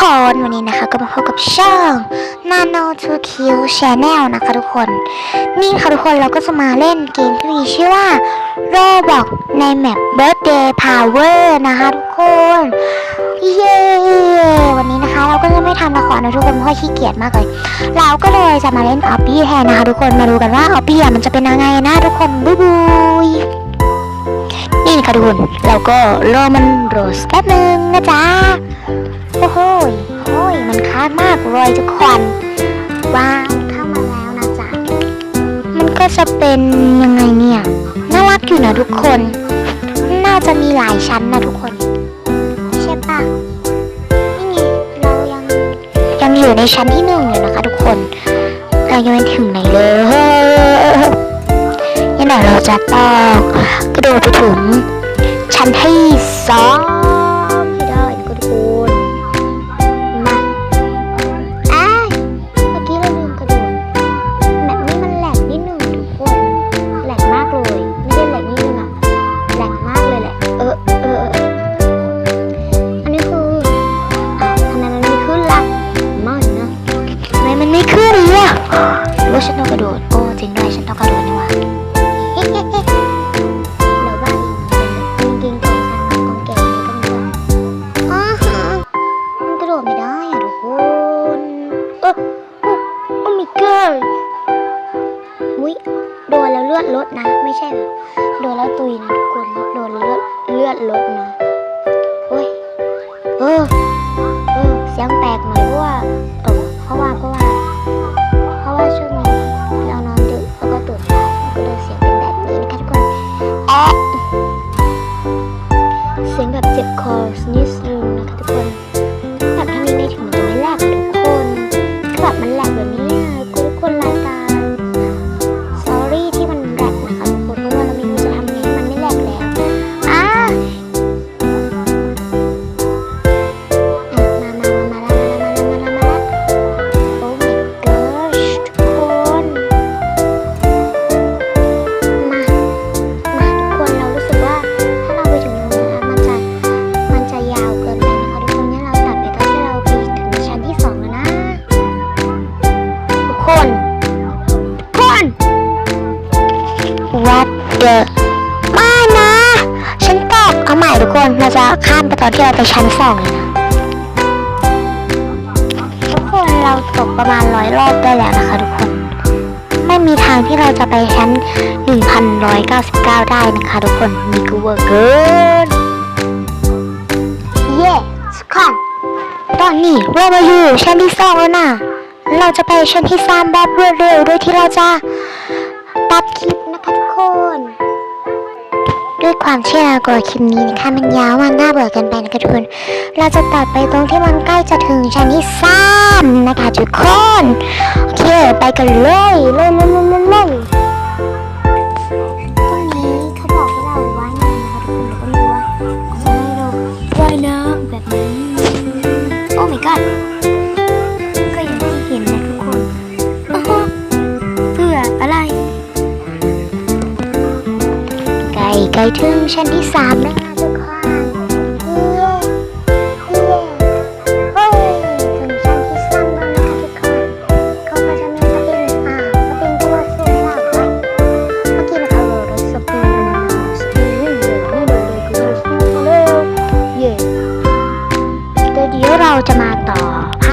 คนวันนี้นะคะก็มาพบกับช่อง Nano 2 Q Channel นะคะทุกคน นี่ค่ะทุกคนเราก็จะมาเล่นเกมที่มีชื่อว่า Roblox ในแมป Birthday Power นะคะทุกคน เย้วันนี้นะคะเราก็จะไม่ทำละครนะทุกคนเพราะขี้เกียจมากเลย เราก็เลยจะมาเล่นออปปี้แทนนะคะทุกคนมาดูกันว่าออปปี้มันจะเป็นยังไงนะทุกคนบ๊ายบายนี่ค่ะทุกคนเราก็รอมันโรสแป๊บนึงนะจ๊ะ มางมากเลยทุกคนว้าวเข้ามาแล้วนะจ๊ะมันก็จะเป็นยังไงเนี่ยน่ารักอยู่นะทุกคน น่าจะมีหลายชั้นนะทุกคนใช่ปะนี่ไงเรายังยังอยู่ในชั้นที่หนึ่งอยู่นะคะทุกคน เรายังไม่ถึงไหนเลยยังไหนเราจะต้องกระโดดไปถึงชั้นที่สอง ทุกคนเออโอ้โอ้ my god อุ้ยโดนแล้วเลือดลดนะ ไม่ใช่แบบโดนแล้วตุยนะทุกคนโดนเลือดเลือดลดนะโอ้ยเออเออเสียงแปลกหน่อยเพราะว่าเออเพราะว่า ใหม่ทุกคน เราจะข้ามไปตอนที่เราไปชั้นสองเลยนะทุกคนเราตกประมาณร้อยรอบได้แล้วนะคะทุกคน ไม่มีทางที่เราจะไปชั้น 1199 ได้นะคะทุกคน มีกูเวอร์เกินเย้ทุกคนตอนนี้เรามาอยู่ชั้นที่สองแล้วนะเราจะไปชั้นที่สามแบบรวดเร็วโดยที่เราจะตัดคลิป ด้วยความที่เรากลัวคลิปนี้นะคะมันยาวมันน่าเบื่อกันไปนะคะทุกคน เราจะตัดไปตรงที่มันใกล้จะถึงชั้นที่สามนะคะทุกคน โอเค ไปกันเลยเลยเลยเลยเลย ใจถึงชั้นที่สามแล้วนะทุกคน